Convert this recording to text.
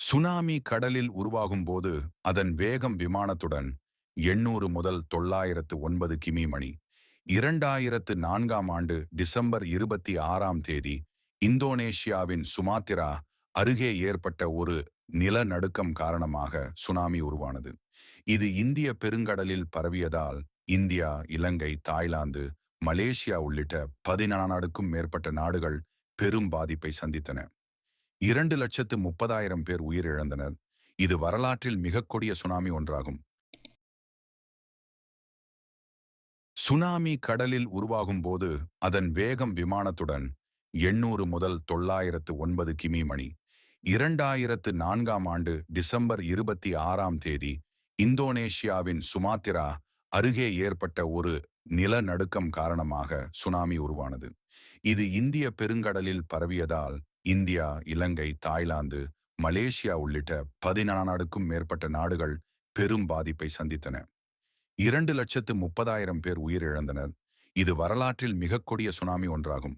Tsunami கடலில் உருவாகும் போது அதன் வேகம் விமானத்துடன் எண்ணூறு முதல் தொள்ளாயிரத்து ஒன்பது கிமி மணி. இரண்டாயிரத்து நான்காம் ஆண்டு டிசம்பர் இருபத்தி ஆறாம் தேதி இந்தோனேஷியாவின் சுமாத்திரா அருகே ஏற்பட்ட ஒரு நிலநடுக்கம் காரணமாக சுனாமி உருவானது. இது இந்திய பெருங்கடலில் பரவியதால் இந்தியா இலங்கை தாய்லாந்து மலேசியா உள்ளிட்ட பதினாறுக்கும் மேற்பட்ட நாடுகள் பெரும் பாதிப்பை சந்தித்தன. இரண்டு லட்சத்து முப்பதாயிரம் பேர் உயிரிழந்தனர். இது வரலாற்றில் மிக கொடிய சுனாமி ஒன்றாகும். சுனாமி கடலில் உருவாகும் போது அதன் வேகம் விமானத்துடன் எண்ணூறு முதல் தொள்ளாயிரத்து ஒன்பது கிமி மணி. இரண்டாயிரத்து நான்காம் ஆண்டு டிசம்பர் இருபத்தி ஆறாம் தேதி இந்தோனேஷியாவின் சுமாத்திரா அருகே ஏற்பட்ட ஒரு நிலநடுக்கம் காரணமாக சுனாமி உருவானது. இது இந்திய பெருங்கடலில் பரவியதால் இந்தியா இலங்கை தாய்லாந்து மலேசியா உள்ளிட்ட பதினாறுக்கும் மேற்பட்ட நாடுகள் பெரும் பாதிப்பை சந்தித்தன. இரண்டு லட்சத்து முப்பதாயிரம் பேர் உயிரிழந்தனர். இது வரலாற்றில் மிகக் கொடிய சுனாமி ஒன்றாகும்.